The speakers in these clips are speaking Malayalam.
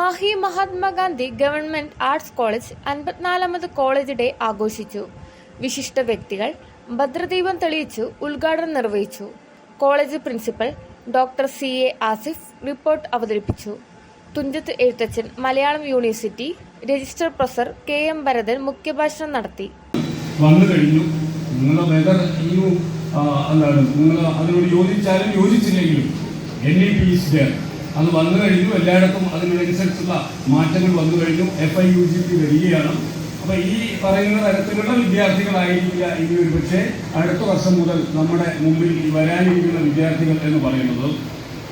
Mahe Mahatma Gandhi government arts college അൻപത്തിനാലാമത് college day ആഘോഷിച്ചു. വിശിഷ്ട വ്യക്തികൾ ഭദ്രദീപം തെളിയിച്ചു ഉദ്ഘാടനം നിർവഹിച്ചു. College principal doctor C A Asif report അവതരിപ്പിച്ചു. Thunchath Ezhuthachan Malayalam university register professor K M Bharathan മുഖ്യഭാഷണം നടത്തി. വന്നു കഴിഞ്ഞു. നിങ്ങൾ നിങ്ങൾ അതിനോട് യോജിച്ചാലും യോജിച്ചില്ലെങ്കിലും എൻ പി അത് വന്നു കഴിഞ്ഞു. എല്ലായിടത്തും അതിനനുസരിച്ചുള്ള മാറ്റങ്ങൾ വന്നു കഴിഞ്ഞു. F I U G P വരികയാണ്. അപ്പൊ ഈ പറയുന്ന തരത്തിലുള്ള വിദ്യാർത്ഥികളായിരിക്കില്ല ഇനി ഒരു പക്ഷേ അടുത്ത വർഷം മുതൽ നമ്മുടെ മുമ്പിൽ വരാനിരിക്കുന്ന വിദ്യാർത്ഥികൾ എന്ന് പറയുന്നത്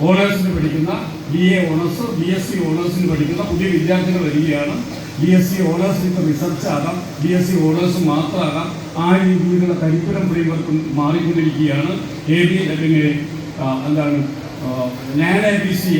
ഓണേഴ്സിന് പഠിക്കുന്ന B A honours B S C ഓണേഴ്സിന് പഠിക്കുന്ന പുതിയ വിദ്യാർത്ഥികൾ വരികയാണ്. ബി എസ് സി ഓണേഴ്സ് ഇപ്പോൾ റിസർച്ച് ആകാം. ബി എസ് സി ഓണേഴ്സ് മാത്രമാകാം. ആ രീതിയിലുള്ള കരിക്കുലം പ്രിയവർക്കും മാറിക്കൊണ്ടിരിക്കുകയാണ്. എ ബി അല്ലെങ്കിൽ എന്താണ് A B C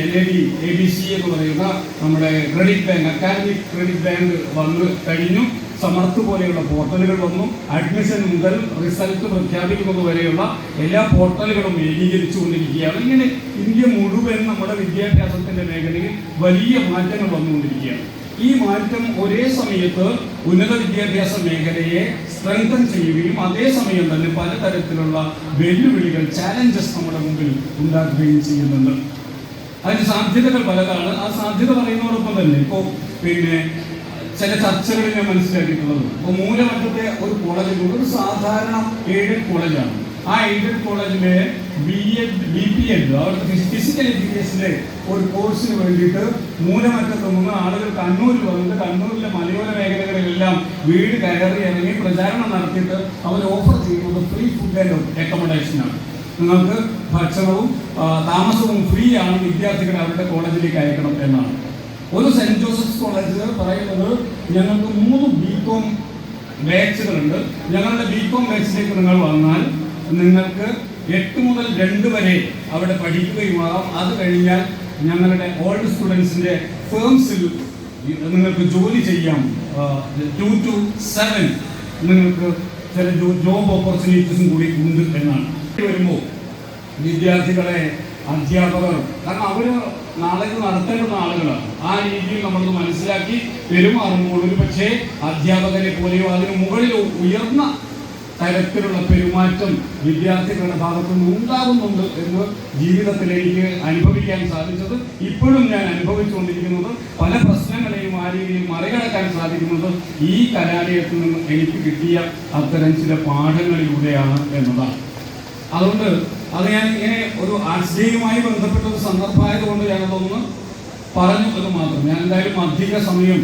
A B C എന്ന് പറയുന്ന നമ്മുടെ credit bank academic credit bank വന്ന് കഴിഞ്ഞു. സമർത്ത് പോലെയുള്ള പോർട്ടലുകൾ വന്നു. അഡ്മിഷൻ മുതൽ റിസൾട്ട് പ്രഖ്യാപിക്കുന്നത് വരെയുള്ള എല്ലാ പോർട്ടലുകളും ഏകീകരിച്ചു കൊണ്ടിരിക്കുകയാണ് ഇങ്ങനെ ഇന്ത്യ മുഴുവൻ നമ്മുടെ വിദ്യാഭ്യാസത്തിന്റെ മേഖലയിൽ വലിയ മാറ്റങ്ങൾ വന്നുകൊണ്ടിരിക്കുകയാണ്. ഈ മാറ്റം ഒരേ സമയത്ത് ഉന്നത വിദ്യാഭ്യാസ മേഖലയെ സ്ട്രെങ്തൻ ചെയ്യുകയും അതേസമയം തന്നെ പലതരത്തിലുള്ള വെല്ലുവിളികൾ ചാലഞ്ചസ് നമ്മുടെ മുമ്പിൽ ഉണ്ടാക്കുകയും ചെയ്യുന്നുണ്ട്. അതിന് സാധ്യതകൾ പലതാണ്. ആ സാധ്യത പറയുന്നതോടൊപ്പം തന്നെ ഇപ്പോൾ പിന്നെ ചില ചർച്ചകളിൽ ഞാൻ മനസ്സിലാക്കിയിട്ടുള്ളത്. ഇപ്പോൾ മൂലമറ്റത്തെ ഒരു കോളേജിൽ ഒരു സാധാരണ എയ്ഡഡ് കോളേജാണ് ആ എയ്ഡഡ് കോളേജിലെ B Ed B P Ed അവർക്ക് ഫിസിക്കൽ എഡ്യൂക്കേഷനിലെ ഒരു കോഴ്സിന് വേണ്ടിയിട്ട് മൂലമറ്റത്ത് നിന്ന് ആളുകൾ കണ്ണൂരിൽ വന്നിട്ട് കണ്ണൂരിലെ മലയോര മേഖലകളിലെല്ലാം വീട് കയറി ഇറങ്ങി പ്രചാരണം നടത്തിയിട്ട് അവർ ഓഫർ ചെയ്യുന്നത് ഫ്രീ ഫുഡ് ആൻഡ് അക്കോമഡേഷനാണ് നിങ്ങൾക്ക് ഭക്ഷണവും താമസവും ഫ്രീ ആണ് വിദ്യാർത്ഥികളെ അവരുടെ കോളേജിലേക്ക് അയക്കണം എന്നാണ്. ഒരു സെന്റ് ജോസഫ്സ് കോളേജ് പറയുന്നത് ഞങ്ങൾക്ക് മൂന്ന് ബി കോം ബാച്ചുകളുണ്ട് ഞങ്ങളുടെ ബി കോം ബാച്ചിലേക്ക് നിങ്ങൾ വന്നാൽ നിങ്ങൾക്ക് എട്ട് മുതൽ രണ്ട് വരെ അവിടെ പഠിക്കുകയുമാകാം. അത് കഴിഞ്ഞാൽ ഞങ്ങളുടെ ഓൾഡ് സ്റ്റുഡൻസിന്റെ ഫേംസിൽ നിങ്ങൾക്ക് ജോലി ചെയ്യാം. ടു ടു സെവൻ നിങ്ങൾക്ക് ചില ജോബ് ഓപ്പർച്യൂണിറ്റീസും കൂടി ഉണ്ട് എന്നാണ്. വരുമ്പോൾ വിദ്യാർത്ഥികളെ അധ്യാപകർ കാരണം അവർ നാളെ നടത്തേണ്ട ആളുകളാണ്. ആ രീതിയിൽ നമ്മളത് മനസ്സിലാക്കി പെരുമാറുമ്പോൾ ഒരു പക്ഷേ അധ്യാപകരെ പോലെയോ അതിന് മുകളിലോ ഉയർന്ന തരത്തിലുള്ള പെരുമാറ്റം വിദ്യാർത്ഥികളുടെ ഭാഗത്തു നിന്ന് ഉണ്ടാകുന്നുണ്ട് എന്ന് ജീവിതത്തിൽ എനിക്ക് അനുഭവിക്കാൻ സാധിച്ചത് ഇപ്പോഴും ഞാൻ അനുഭവിച്ചുകൊണ്ടിരിക്കുന്നത്. പല പ്രശ്നങ്ങളെയും ആ രീതിയിൽ മറികടക്കാൻ സാധിക്കുന്നത് ഈ കലാലയത്തിൽ നിന്ന് എനിക്ക് കിട്ടിയ അത്തരം ചില പാഠങ്ങളിലൂടെയാണ് എന്നതാണ്. അതുകൊണ്ട് അത് ഞാൻ ഇങ്ങനെ ഒരു ആശയവുമായി ബന്ധപ്പെട്ട ഒരു സന്ദർഭമായതുകൊണ്ട് ഞാനതൊന്ന് പറഞ്ഞു എന്ന് മാത്രം. ഞാൻ എന്തായാലും അധിക സമയം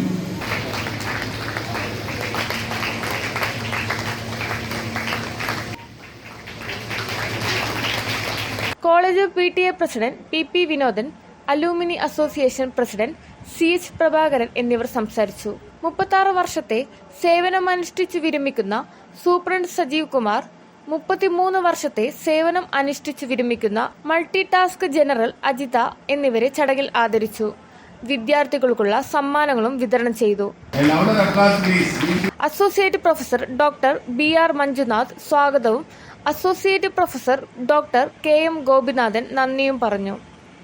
college P T A president P P Vinodan alumni association president C H Prabhakaran എന്നിവർ സംസാരിച്ചു. മുപ്പത്താറ് വർഷത്തെ സേവനമനുഷ്ഠിച്ചു വിരമിക്കുന്ന സൂപ്രണ്ട് സജീവ് കുമാർ മുപ്പത്തിമൂന്ന് വർഷത്തെ സേവനം അനുഷ്ഠിച്ചു വിരമിക്കുന്ന മൾട്ടി ടാസ്ക് ജനറൽ അജിത എന്നിവരെ ചടങ്ങിൽ ആദരിച്ചു. വിദ്യാർത്ഥികൾക്കുള്ള സമ്മാനങ്ങളും വിതരണം ചെയ്തു. Associate professor doctor B R Manjunath സ്വാഗതവും associate professor doctor K M Gopinathan നന്ദിയും പറഞ്ഞു